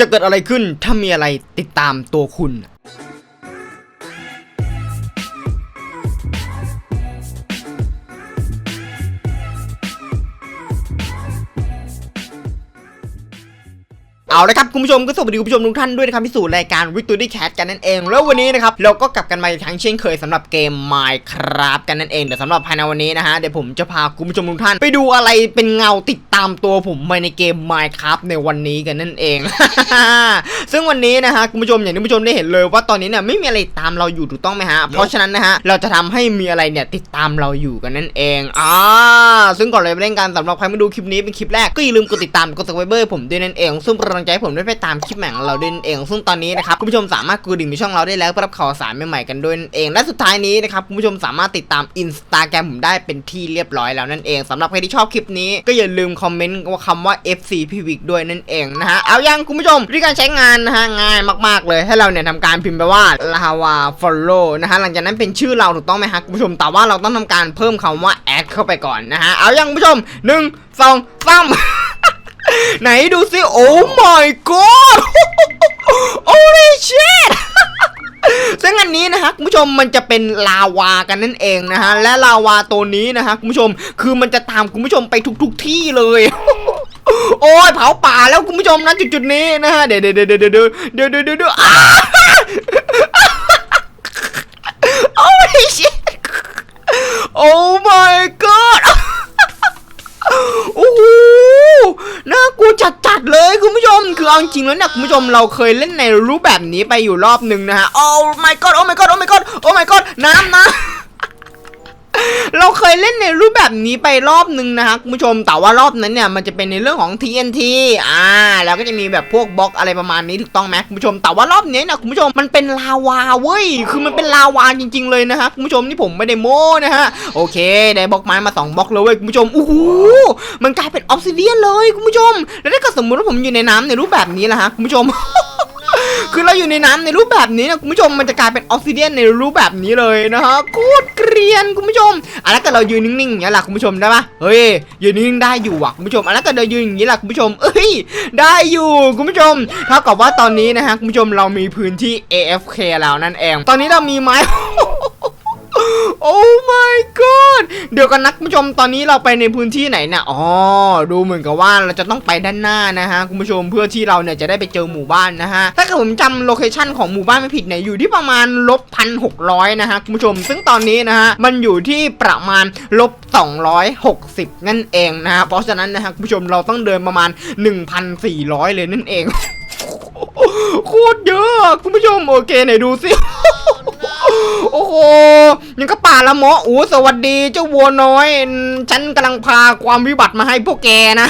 จะเกิดอะไรขึ้นถ้ามีอะไรติดตามตัวคุณ เอาละครับคุณผู้ชมก็สวัสดีคุณผู้ชมทุกท่านด้วยนะครับที่สู่รายการ Victory Cat กันนั่นเอง แล้ววันนี้นะครับเราก็กลับกันมาอีกครั้งเช่นเคยสำหรับเกม Minecraft กันนั่นเองแต่สำหรับภายในวันนี้นะฮะเดี๋ยวผมจะพาคุณผู้ชมทุกท่าน ไปดูอะไรเป็นเงาติดตามตัวผมไปในเกม Minecraft ในวันนี้กันนั่นเอง ซึ่งวันนี้นะฮะคุณผู้ชมอย่างที่คุณผู้ชมได้เห็นเลยว่าตอนนี้เนี่ยไม่มีอะไรตามเราอยู่ถูกต้องไหมฮะเพราะฉะนั้นนะฮะเราจะทำให้มีอะไรเนี่ยติดตามเราอยู่กันนั่นเองอ่าซึ่งก่อนเลยไปเล่นกันสำหรับใครไม่ดูคลิปนี้เป็นคลิปแรกก็อย่าลืมกดติดตามกด subscribe ผมด้วยนั่นเองซึ่งเป็นกำลังใจให้ผมได้ไปตามคลิปใหม่ของเราด้วยเอง ซึ่งตอนนี้นะครับคุณผู้ชมสามารถกดดิ่งในช่องเราได้แล้วเพื่อรับข่าวสารใหม่ๆกันด้วยนั่นเอง และสุดท้ายนี้นะครับคุณผู้ชมสามารถติดตามอินสตาแกรมผมได้เป็นที่เรียบร้อยแล้วนั่นเองสำหรับใครที่ชอบคลิปนี้ก็อย่าลืมคอมเมนต์ว่าคำว่า FC p v i c ด้วยนั่นเองนะฮะเอายังคุณผู้ชมวิธีการใช้งานนะฮะง่ายมาก ๆ เลยให้เราเนี่ยทำการพิมพ์ไปว่า lava follow นะฮะหลังจากนั้นเป็นชื่อเราถูกต้องไหมฮะคุณผู้ชมแต่ว่าเราต้องทำการเพิ่มคำว่า add เข้าไปก่อนนะฮะเอายังคุณผู้ชมหนึ่งสองสาม ไหนดูสิโอ้ my god โอ้ยเชดซึ่งอันนี้นะฮะคุณผู้ชมมันจะเป็นลาวากันนั่นเองนะฮะและลาวาตัวนี้นะฮะคุณผู้ชมคือมันจะตามคุณผู้ชมไปทุกๆทที่เลย โอ้ยเผาป่าแล้วคุณผู้ชมนะจุดๆนี้นะฮะเดี๋ยวเดี๋ยวเดี๋ยวเดี๋ยวเดี๋ยวเดี๋โอ้ยเชดโอ้ m ดเลยคุณผู้ชมคือเอาจริงแล้วเนี่ยคุณผู้ชมเราเคยเล่นในรูปแบบนี้ไปอยู่รอบหนึ่งนะฮะโอ้ my god โอ้ my god โอ้ my god โอ้ my god น้ำนะ เราเคยเล่นในรูปแบบนี้ไปรอบหนึ่งนะฮะคุณผู้ชมแต่ว่ารอบนั้นเนี่ยมันจะเป็นในเรื่องของ TNT อ่า แล้วก็จะมีแบบพวกบล็อกอะไรประมาณนี้ถูกต้องไหมคุณผู้ชมแต่ว่ารอบนี้นี่ยคุณผู้ชมมันเป็นลาวาเว้ยคือมันเป็นลาวาจริง ๆเลยนะฮะคุณผู้ชมนี่ผมไม่ได้โม้นะฮะโอเคได้บล็อกไม้มาสองบล็อกเลยเว้ยคุณผู้ชมอู้หูมันกลายเป็นออฟซิเดียนเลยคุณผู้ชม แล้วถ้าเกิดสมมติว่าผมอยู่ในน้ำในรูปแบบนี้ล่ะฮะคุณผู้ชมคือเราอยู่ในน้ำในรูปแบบนี้นะคุณผู้ชมมันจะกลายเป็นออกซิเดียนในรูปแบบนี้เลยนะฮะโคตรเก รียนคุณผู้ชมอะแล้วแต่เรายืนนิ่งๆอย่างนี้ยล่ะคุณผู้ชมได้ปะเฮ้ยยืนนิ่งๆได้อยู่อะคุณผู้ชมอะแล้วแต่เรายืนอย่างนี้ล่ะคุณผู้ชมเอ้ยได้อยู่คุณผู้ชมเท่ากับว่าตอนนี้นะฮะคุณผู้ชมเรามีพื้นที่ AFK แล้วนั่นเอง ตอนนี้เรามีไม้ โอ้ my god เดี๋ยวกันนะคุณผู้ชมตอนนี้เราไปในพื้นที่ไหนนี่ยอ๋อดูเหมือนกับว่าเราจะต้องไปด้านหน้านะฮะคุณผู้ชมเพื่อที่เราเนี่ยจะได้ไปเจอหมู่บ้านนะฮะถ้าเกิดผมจำโลเคชันของหมู่บ้านไม่ผิดเนี่ยอยู่ที่ประมาณลบพันหกร้อยนะฮะคุณผู้ชม ซึ่งตอนนี้นะฮะมันอยู่ที่ประมาณลบสองร้อยหกสิบนั่นเองนะฮะเพราะฉะนั้นนะฮะคุณผู้ชมเราต้องเดินประมาณหนึ่งพันสี่ร้อยเลยนั่นเองโคตรเยอะคุณผู้ชมโอเคไหนดูสิ โอ้โหยังก็ป่าละเมาะอู้สวัสดีเจ้าวัวน้อย ฉันกำลังพาความวิบัติมาให้พวกแกนะ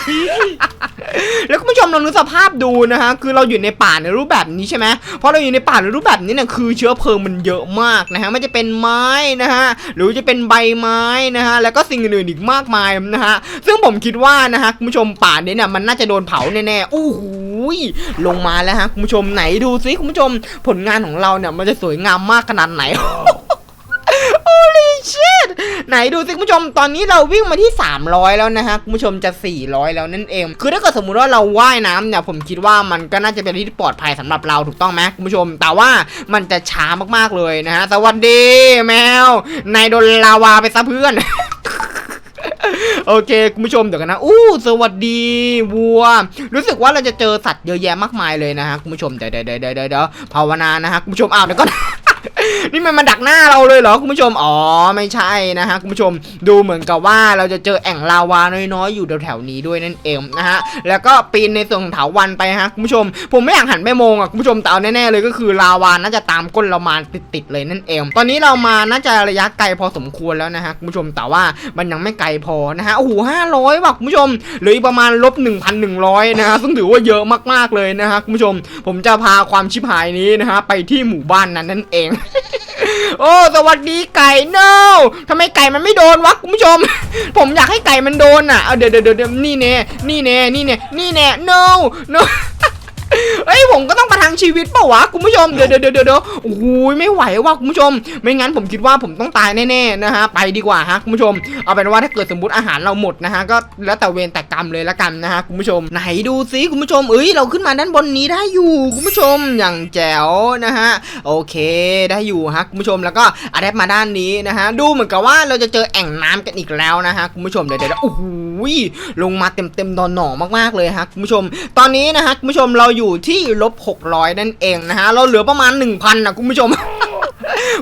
แล้วคุณผู้ชมลองนึกสภาพดูนะฮะ คือเราอยู่ในป่าในรูปแบบนี้ใช่ไหมเพราะเราอยู่ในป่าในรูปแบบนี้เนี่ยคือเชื้อเพลิงมันเยอะมากนะฮะ ไม่จะเป็นไม้นะฮะ หรือจะเป็นใบไม้นะฮะ แล้วก็สิ่งอื่นๆอีกมากมายนะฮะ ซึ่งผมคิดว่านะฮะคุณผู้ชมป่านี้เนี่ยมันน่าจะโดนเผาแน่ๆอู้หูยลงมาแล้วฮะคุณผู้ชมไหนดูซิคุณผู้ชมผลงานของเราเนี่ยมันจะสวยงามมากขนาดไหน Holy shit ไหนดูสิคุณผู้ชมตอนนี้เราวิ่งมาที่ 300 แล้วนะฮะคุณผู้ชมจะ 400 แล้วนั่นเอง คือถ้าเกิดสมมุติว่าเราว่ายน้ำเนี่ยผมคิดว่ามันก็น่าจะเป็นที่ปลอดภัยสำหรับเราถูกต้องไหมคุณผู้ชม แต่ว่ามันจะช้ามากๆเลยนะฮะสวัสดีแมวนายโดนลาวาไปซะเพื่อน โอเค คุณผู้ชมเดี๋ยวกันนะ อู้ สวัสดีวัว รู้สึกว่าเราจะเจอสัตว์เยอะแยะมากมายเลยนะฮะคุณผู้ชมเดี๋ยวเดี๋ยวเดี๋ยวเดี๋ยวเดี๋ยวภาวนานะฮะคุณผู้ชมอ้าวเดี๋ยวก่อน นี่มันมาดักหน้าเราเลยเหรอคุณผู้ชม อ๋อไม่ใช่นะฮะคุณผู้ชม ดูเหมือนกับว่าเราจะเจอแอ่งลาวาน้อยๆอยู่แถวๆนี้ด้วยนั่นเองนะฮะ แล้วก็ปีนในส่วนของเถาวันไปฮะคุณผู้ชม ผมไม่อยากหันไปมองอะคุณผู้ชมแต่เอาแน่ๆเลยก็คือลาวาน่าจะตามก้นเรามาติดๆเลยนั่นเอง ตอนนี้เรามาน่าจะระยะไกลพอสมควรแล้วนะฮะคุณผู้ชม แต่ว่ามันยังไม่ไกลพอนะฮะ โอ้โหห้าร้อยว่ะคุณผู้ชม เหลืออีกประมาณลบหนึ่งพันหนึ่งร้อยนะฮะซึ่งถือว่าเยอะมากๆเลยนะฮะคุณผู้ชม ผมจะพาความชิบหายนี้นะฮะไปที่หมู่บ้านนั้นนั่นเองโอ้สวัสดีไก่เน่าทำไมไก่มันไม่โดนวะคุณผู้ชม ผมอยากให้ไก่มันโดนอะเอาเดี๋ยวเดี๋ยวเดี๋ยวนี่แน่นี่แน่นี่แน่นี่แน่ no no เอ้ยผมก็ต้องมาทางชีวิตเปล่าวะคุณผู้ชมเดี๋ยวเดี๋ยวเดี๋ยวเดี๋ยวโอ้โหไม่ไหวว่ะคุณผู้ชม ไม่งั้นผมคิดว่าผมต้องตายแน่ๆนะฮะไปดีกว่าฮะคุณผู้ชมเอาเป็นว่าถ้าเกิดสมมติอาหารเราหมดนะฮะก็แล้วแต่เวรแต่ รมเลยละกันนะฮะคุณผู้ชม ไหนดูซิคุณผู้ชมเอ้ยเราขึ้นมาด้านบนนี้ได้อยู่คุณผู้ชมอย่างแจ๋วนะฮะโอเคได้อยู่ฮะคุณผู้ชมแล้วก็อาแดปมาด้านนี้นะฮะดูเหมือนกับว่าเราจะเจอแอ่งน้ำกันอีกแล้วนะฮะคุณผู้ชมเดี๋ยวเดี๋ยวโอ้โหลงมาเต็มเต็มดอนหน่อมากๆเลยฮะคุณผู้ชม ตอนนี้นะฮะคุณผู้ชมเราอยู่ที่ลบ600นั่นเองนะฮะเราเหลือประมาณ 1,000นะคุณผู้ชม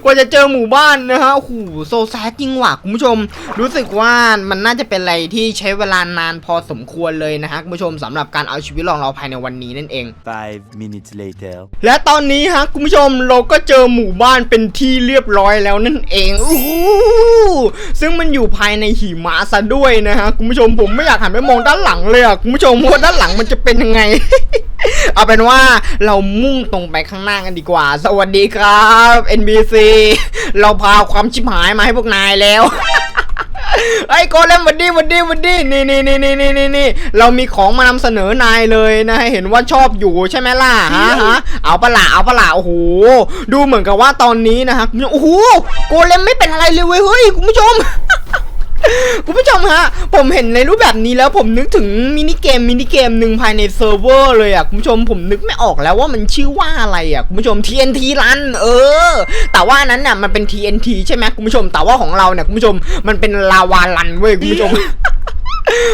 กว่าจะเจอหมู่บ้านนะฮะโอ้โหโซแซดจริงว่ะคุณผู้ชม รู้สึกว่ามันน่าจะเป็นอะไรที่ใช้เวลานานพอสมควรเลยนะฮะคุณผู้ชมสำหรับการเอาชีวิตรองเราภายในวันนี้นั่นเอง Five minutes later. และตอนนี้ฮะคุณผู้ชมเราก็เจอหมู่บ้านเป็นที่เรียบร้อยแล้วนั่นเองอู้หูซึ่งมันอยู่ภายในหิมะซะด้วยนะฮะคุณผู้ชมผมไม่อยากหันไปมองด้านหลังเลยอะคุณผู้ชมว่าด้านหลังมันจะเป็นยังไง เอาเป็นว่าเรามุ่งตรงไปข้างหน้ากันดีกว่า สวัสดีครับ NBC เราพาความชิบหายมาให้พวกนายแล้วไอ้โกเลมวันดีวันดีวันดีนี่นี่นี่นี่นี่นี่นี่เรามีของมานำเสนอนายเลยนะเห็นว่าชอบอยู่ใช่ไหมล่ะฮะฮะเอาปะละเอาปะละโอ้โหดูเหมือนกับว่าตอนนี้นะฮะโอ้โหโกเลมไม่เป็นอะไรเลยเว้ยเฮ้ยคุณผู้ชม คุณผู้ชมฮะ ผมเห็นในรูปแบบนี้แล้วผมนึกถึงมินิเกมมินิเกมหนึ่งภายในเซิร์ฟเวอร์เลยอะคุณผู้ชมผมนึกไม่ออกแล้วว่ามันชื่อว่าอะไรอะคุณผู้ชม TNT รันเออ แต่ว่านั้นน่ะมันเป็น TNT ใช่ไหมคุณผู้ชมแต่ว่าของเราเนี่ยคุณผู้ชมมันเป็นลาวารันเว้ยคุณผู้ชม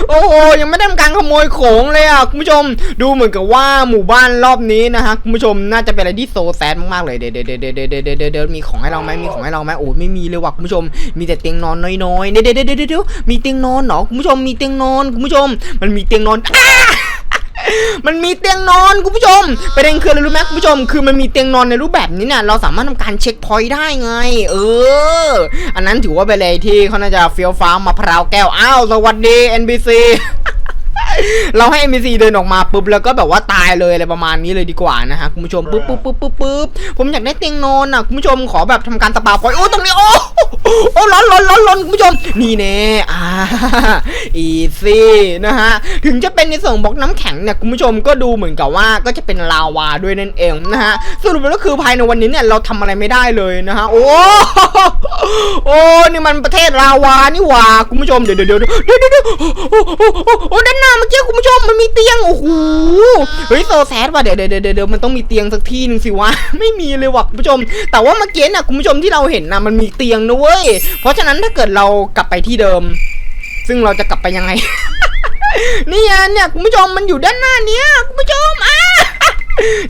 โอ้โหยังไม่ได้ทำการขโมยของเลยอะคุณผู้ชมดูเหมือนกับว่าหมู่บ้านรอบนี้นะฮะคุณผู้ชมน่าจะเป็นอะไรที่โซแซดมากๆเลยเดี๋ยวเดี๋ยวเดี๋ยวเดี๋ยวเดี๋ยวมีของให้เราไหมมีของให้เราไหมโอ้ไม่มีเลยว่ะคุณผู้ชม มีแต่เตียงนอนน้อยๆเดี๋ยวเดี๋ยวเดี๋ยวมีเตียงนอนเหรอคุณผู้ชมมีเตียงนอนคุณผู้ชม มันมีเตียงนอนอ้า มันมีเตียงนอนคุณผู้ชมประเด็นคืออะไรรู้ไหมคุณผู้ชม คือมันมีเตียงนอนในรูปแบบนี้เนี่ยเราสามารถทำการเช็คพอยต์ได้ไง เออ อันนั้นถือว่าเป็นอะไรที่เขาน่าจะเฟี้ยวฟ้ามาพร้าวแก้วอ้าวสวัสดี NBC เราให้ NPC เดินออกมาปุ๊บแล้วก็แบบว่าตายเลยอะไรประมาณนี้เลยดีกว่านะฮะคุณผู้ชมปุ๊บปุ๊บปุ๊บปุ๊บปุ๊บผมอยากได้เตียงนอนอะคุณผู้ชมขอแบบทำการตะปาพอยโอ้ตรงนี้โอ้โอ้ร้อนร้อนร้อนร้อนคุณผู้ชม นี่แน่อ่าอีซี่นะฮะถึงจะเป็นในส่วนของบล็อกน้ำแข็งเนี่ยคุณผู้ชมก็ดูเหมือนกับว่าก็จะเป็นลาวาด้วยนั่นเองนะฮะสรุปแล้วคือภายในวันนี้เนี่ยเราทำอะไรไม่ได้เลยนะฮะโอ้โอ้นี่มันประเทศลาวานี่หว่าคุณผู้ชมเดี๋ยวเดี๋ยวเดี๋ยวเดี๋ยวเดี๋ยวเดี๋ยวโอ้โอ้โอ้โอ้ด้านหน้ามื่อกี้คุณผู้ชมมันมีเตียงโอ้โหเฮ้ยโซแซดว่ะเดี๋ยวเดี๋ยวเดี๋ยวมันต้องมีเตียงสักที่หนึ่งสิวะไม่มีเลยว่ะคุณผู้ชม แต่ว่าเมื่อกี้น่ะคุณผู้ชมที่เราเห็นนะมันมีเตียงนะเว้ยเพราะฉะนั้นถ้าเกิดเรากลับไปที่เดิม ซึ่งเราจะกลับไปยังไงนี่เนี่ยคุณผู้ชมมันอยู่ด้านหน้าเนี้ยคุณผู้ชมอะ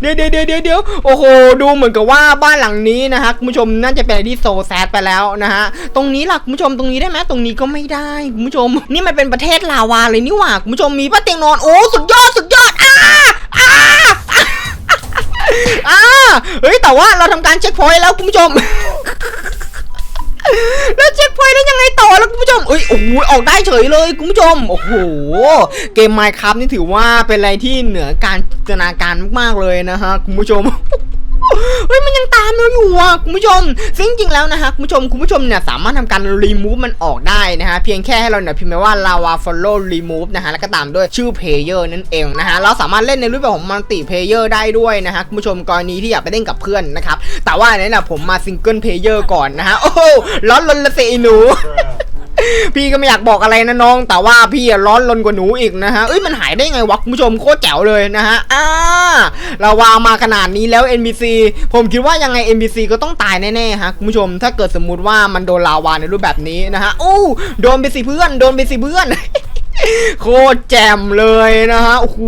ดี๋ยวเดี๋ยวเดี๋ยวเดี๋ยวเดี๋ยวโอ้โหดูเหมือนกับว่าบ้านหลังนี้นะฮะคุณผู้ชมน่าจะเป็นไรที่โซแซดไปแล้วนะฮะตรงนี้ล่ะคุณผู้ชมตรงนี้ได้ไหมตรงนี้ก็ไม่ได้คุณผู้ชม นี่มันเป็นประเทศลาวาเลยนี่หว่าคุณผู้ชมมีป้าเตียงนอนโอ้สุดยอดสุดยอดอ้าอ้าอ้าเฮ้ยแต่ว่าเราทำการเช็คพอยต์แล้วคุณผู้ชมแล้วเช มเอ้ยโอ้โหออกได้เฉยเลยคุณผู้ชมโอ้โหเกม Minecraft นี่ถือว่าเป็นอะไรที่เหนือการจินตนาการมากๆเลยนะฮะคุณผู้ชมเฮ้ยมันยังตามเราอยู่อะคุณผู้ชม ซึ่งจริงแล้วนะฮะคุณผู้ชมคุณผู้ชมเนี่ยสามารถทำการ remove มันออกได้นะฮะเพียงแค่ให้เราเนี่ยพิมพ์ไปว่า lava follow remove นะฮะแล้วก็ตามด้วยชื่อ player นั่นเองนะฮะเราสามารถเล่นในรูปแบบของ multi player ได้ด้วยนะฮะคุณผู้ชมกรณีที่อยากไปเล่นกับเพื่อนนะครับแต่ว่าอันนี้นะผมมา single player ก่อนนะฮะโอ้โหร้อนลนละสิไอ้หนู พี่ก็ไม่อยากบอกอะไรนะน้อง แต่ว่าพี่ร้อนรนกว่าหนูอีกนะฮะเอ้ยมันหายได้ไงวะคุณผู้ชมโคตรแจ๋วเลยนะฮะอ่าเราวางมาขนาดนี้แล้ว NBC ผมคิดว่ายังไง NBC ก็ต้องตายแน่ๆฮะคุณผู้ชม ถ้าเกิดสมมุติว่ามันโดนลาวาในรูปแบบนี้นะฮะอู้โดนไปสิเพื่อนโดนไปสิเพื่อน โคตรแจ่มเลยนะฮะโอ้โห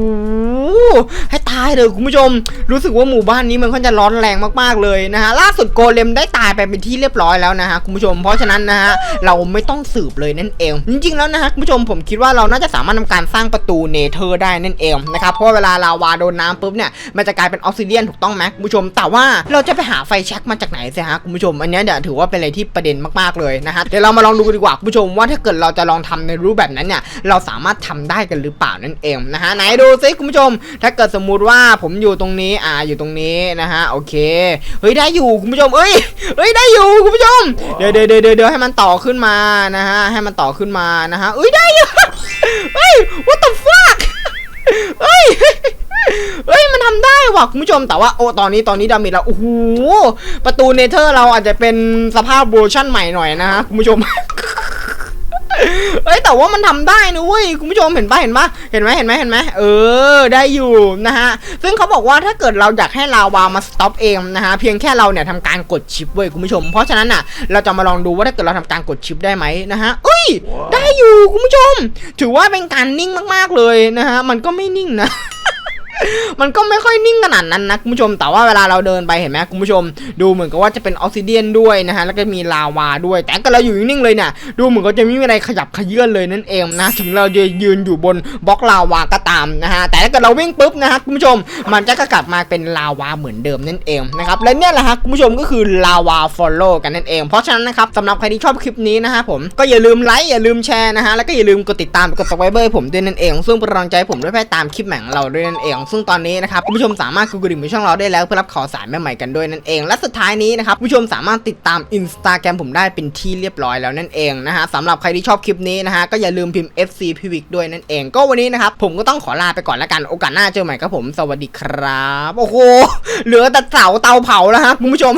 ให้ตายเลยคุณผู้ชม รู้สึกว่าหมู่บ้านนี้มันค่อนจะร้อนแรงมากๆเลยนะฮะล่าสุดโกเลมได้ตายไปเป็นที่เรียบร้อยแล้วนะฮะคุณผู้ชม เพราะฉะนั้นนะฮะเราไม่ต้องสืบเลยนั่นเอง จริงๆแล้วนะฮะคุณผู้ชมผมคิดว่าเราน่าจะสามารถทำการสร้างประตูเนเธอร์ได้นั่นเองนะครับเพราะเวลาลาวาโดนน้ำปุ๊บเนี่ยมันจะกลายเป็นออกซิเดียนถูกต้องไหมคุณผู้ชม แต่ว่าเราจะไปหาไฟแช็กมาจากไหนสิฮะคุณผู้ชม อันนี้เดี๋ยวถือว่าเป็นอะไรที่ประเด็นมากๆเลยนะฮะเดี๋ยวเรามาลองดูกันดีกว่าคุณผู้ชมว่าถ้าเกิดเราจะลองทำในรูปแบบนั้นเนี่ยเราสามารถทำได้กันหรือเปล่านั่นเองนะฮะไหนดูซิคุณผู้ชม ถ้าเกิดสมมุติว่าผมอยู่ตรงนี้อ่าอยู่ตรงนี้นะฮะโอเคเฮ้ยได้อยู่คุณผู้ชมเอ้ยเฮ้ยได้อยู่คุณผู้ชมเดี๋ยวเดี๋ยวเดี๋ยวเดี๋ยวให้มันต่อขึ้นมานะฮะให้มันต่อขึ้นมานะฮะเอ้ยได้อยู่เฮ้ย what the fuck เฮ้ยเฮ้ยมันททำได้ว่ะคุณผู้ชมแต่ว่าโอ้ตอนนี้ตอนนี้ดาเมจเราโอ้โหประตูเนเธอร์เราอาจจะเป็นสภาพเวอร์ชั่นใหม่หน่อยนะฮะคุณผู้ชม เอ้ยแต่ว่ามันทำได้นะเว้ยคุณผู้ชมเห็นปะเห็นปะเห็นไหมเห็นไหมเห็นไหมเออ ได้อยู่นะฮะซึ่งเขาบอกว่าถ้าเกิดเราอยากให้ลาวามาสต็อปเองนะฮะเพียงแค่เราเนี่ยทำการกดชิปเว้ยคุณผู้ชม เพราะฉะนั้นอะ เราจะมาลองดูว่าถ้าเกิดเราทำการกดชิปได้ไหมนะฮะเอ้ย ได้อยู่คุณผู้ชม ถือว่าเป็นการนิ่งมากๆเลยนะฮะมันก็ไม่นิ่งนะ มันก็ไม่ค่อยนิ่งขนาดนั้นนะคุณผู้ชม แต่ว่าเวลาเราเดินไปเห็นไหมคุณผู้ชม ดูเหมือนกับว่าจะเป็นออกซิเดียนด้วยนะฮะ แล้วก็มีลาวาด้วย แต่ก็เราอยู่นิ่งเลยเนี่ย ดูเหมือนก็จะไม่มีอะไรขยับขยื่นเลยนั่นเองนะ ถึงเราจะยืนอยู่บนบล็อกลาวาก็ตามนะฮะ แต่ถ้าเกิดเราวิ่งปุ๊บนะฮะคุณผู้ชม มันจะก็กลับมาเป็นลาวาเหมือนเดิมนั่นเองนะครับ และเนี่ยแหละฮะคุณผู้ชมก็คือลาวาฟอลโล่กันนั่นเอง เพราะฉะนั้นนะครับสำหรับใครที่ชอบคลิปนี้นะฮะผมก็อย่าลืมไลค์อย่าลืมแชร์นะฮะแล้วก็อย่าลืมกดติดตามกด subscribe ผมด้วยนั่นเอง ซึ่งเป็นกำลังใจผมด้วยไปตามคลิปใหม่ของเราด้วยนั่นเองซึ่งตอนนี้นะครับคุณผู้ชมสามารถกดกระดิ่งในช่องเราได้แล้วเพื่อรับข่าวสารใหม่ๆกันด้วยนั่นเอง และสุดท้ายนี้นะครับคุณผู้ชมสามารถติดตามอินสตาแกรมผมได้เป็นที่เรียบร้อยแล้วนั่นเองนะฮะสำหรับใครที่ชอบคลิปนี้นะฮะก็อย่าลืมพิมพ์ FC พิวิกด้วยนั่นเอง ก็วันนี้นะครับผมก็ต้องขอลาไปก่อนแล้วกันโอกาสหน้าเจอใหม่ครับผมสวัสดีครับ โอ้โหเหลือแต่เสาเตาเผาแล้วฮะคุณผู้ชม